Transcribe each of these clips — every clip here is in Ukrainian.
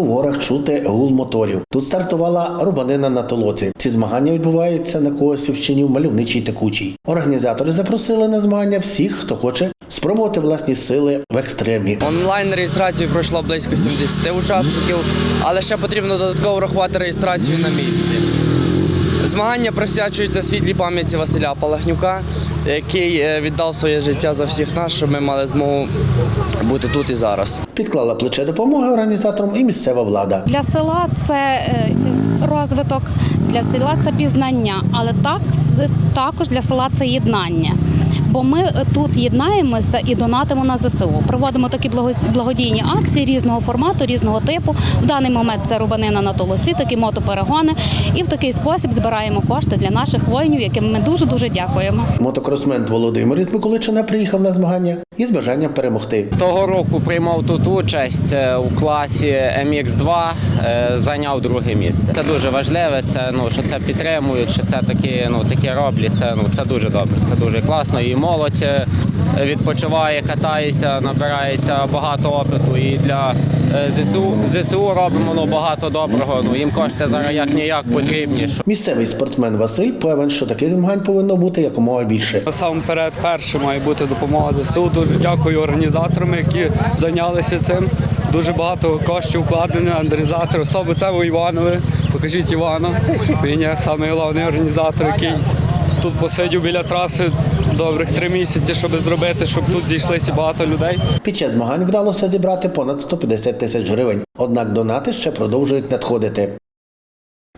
ранку в горах чути гул моторів. Тут стартувала рубанина на толоці. Ці змагання відбуваються на Косівщині в мальовничій текучій. Організатори запросили на змагання всіх, хто хоче спробувати власні сили в екстремі. Онлайн реєстрацію пройшло близько 70 учасників, але ще потрібно додатково врахувати реєстрацію на місці. Змагання присвячуються світлій пам'яті Василя Палахнюка, який е, віддав своє життя за всіх нас, щоб ми мали змогу бути тут і зараз. Підклала плече допомоги організаторам і місцева влада. Для села це е, розвиток, для села це пізнання, але так також для села це єднання. Бо ми тут єднаємося і донатимо на ЗСУ. Проводимо такі благо- благодійні акції різного формату, різного типу. В даний момент це рубанина на толоці, такі мотоперегони. І в такий спосіб збираємо кошти для наших воїнів, яким ми дуже дуже дякуємо. Мотокросмен Володимир із Миколичина приїхав на змагання із бажанням перемогти. Того року приймав тут участь е, у класі MX2, е, зайняв друге місце. Це дуже важливе. Це ну що це підтримують, що це такі, ну такі роблять. Це ну це дуже добре. Це дуже класно. І молодь е, відпочиває, катається, набирається багато опиту. І для е, ЗСУ ЗСУ робимо ну, багато доброго. Ну їм кошти зараз як ніяк потрібні. Місцевий спортсмен Василь певен, що таких змагань повинно бути якомога більше. Насамперед, перше має бути допомога ЗСУ. Дуже дякую організаторам, які зайнялися цим. Дуже багато коштів вкладено організатори. Особи це ви Іванові. Покажіть Івана. Він є самий головний організатор, який тут посидів біля траси добрих три місяці, щоб зробити, щоб тут зійшлися багато людей. Під час змагань вдалося зібрати понад 150 тисяч гривень. Однак донати ще продовжують надходити.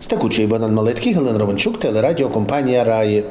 З Текучої Богдан Малецький, Галина Романчук, телерадіокомпанія Раї.